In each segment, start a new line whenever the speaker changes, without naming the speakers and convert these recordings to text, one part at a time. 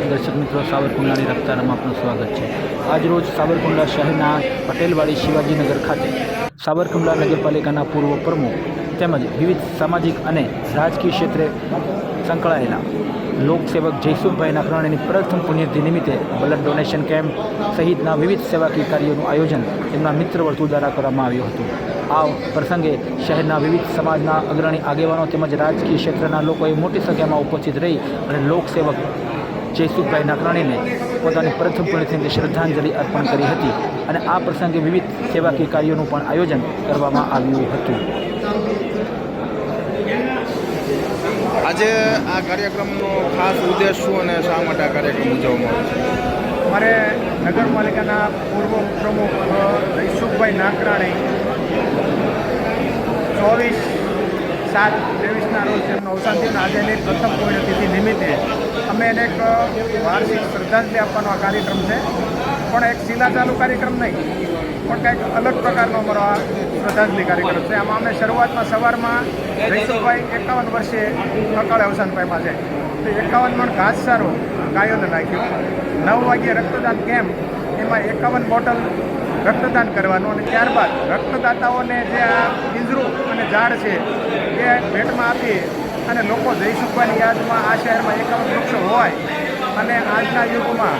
દર્શક મિત્રો, સાવરકુંડલાની રફતારમાં આપનું સ્વાગત છે. આજરોજ સાવરકુંડલા શહેરના પટેલવાડી શિવાજીનગર ખાતે સાવરકુંડલા નગરપાલિકાના પૂર્વ પ્રમુખ તેમજ વિવિધ સામાજિક અને રાજકીય ક્ષેત્રે સંકળાયેલા લોકસેવક જયસુખભાઈ નાકરાણીની પ્રથમ પુણ્યતિથિ નિમિત્તે બ્લડ ડોનેશન કેમ્પ સહિતના વિવિધ સેવાકીય કાર્યોનું આયોજન તેમના મિત્ર વર્તુળ દ્વારા કરવામાં આવ્યું હતું. આ પ્રસંગે શહેરના વિવિધ સમાજના અગ્રણી આગેવાનો તેમજ રાજકીય ક્ષેત્રના લોકોએ મોટી સંખ્યામાં ઉપસ્થિત રહી અને લોકસેવક જયસુખભાઈ નાકરાણીને પોતાની પ્રથમ પુણ્યતિથિ શ્રદ્ધાંજલિ અર્પણ કરી હતી અને આ પ્રસંગે વિવિધ સેવાકીય કાર્યોનું પણ આયોજન કરવામાં આવ્યું હતું.
આજે આ કાર્યક્રમનો ખાસ ઉદ્દેશ શું અને શા માટે આ કાર્યક્રમ ઉજવવામાં આવે છે?
અમારે નગરપાલિકાના પૂર્વ પ્રમુખ જયસુખભાઈ નાકરાણી ચોવીસ સાત ત્રેવીસના રોજ તેમનું અવસાન થયું આજે એની પ્રથમ પુણ્યતિથિ નિમિત્તે અમે એને એક વાર્ષિક શ્રદ્ધાંજલિ આપવાનો આ કાર્યક્રમ છે. પણ એક શિલા ચાલુ કાર્યક્રમ નહીં, પણ કંઈક અલગ પ્રકારનો અમારો આ શ્રદ્ધાંજલિ કાર્યક્રમ છે. આમાં અમે શરૂઆતમાં સવારમાં રહીશુભાઈ એકાવન વર્ષે અકાળે અવસાન પામ્યા છે. તો એકાવન મણ ઘાસચારો ગાયોને નાખ્યો. નવ વાગ્યે રક્તદાન કેમ્પ, એમાં એકાવન બોટલ રક્તદાન કરવાનું અને ત્યારબાદ રક્તદાતાઓને જે આ પિંજરું અને ઝાડ છે એ ભેટમાં આપી અને લોકો જઈ શકવાની યાદમાં આ શહેરમાં એકાવન વૃક્ષ હોય અને આજના યુગમાં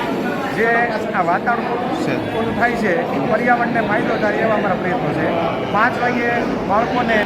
જે આ વાતાવરણ
છે.
ઓલું થાય છે એ પર્યાવરણને ફાયદો થાય એવા અમારા પ્રયત્નો છે પાંચ વાગ્યે બાળકોને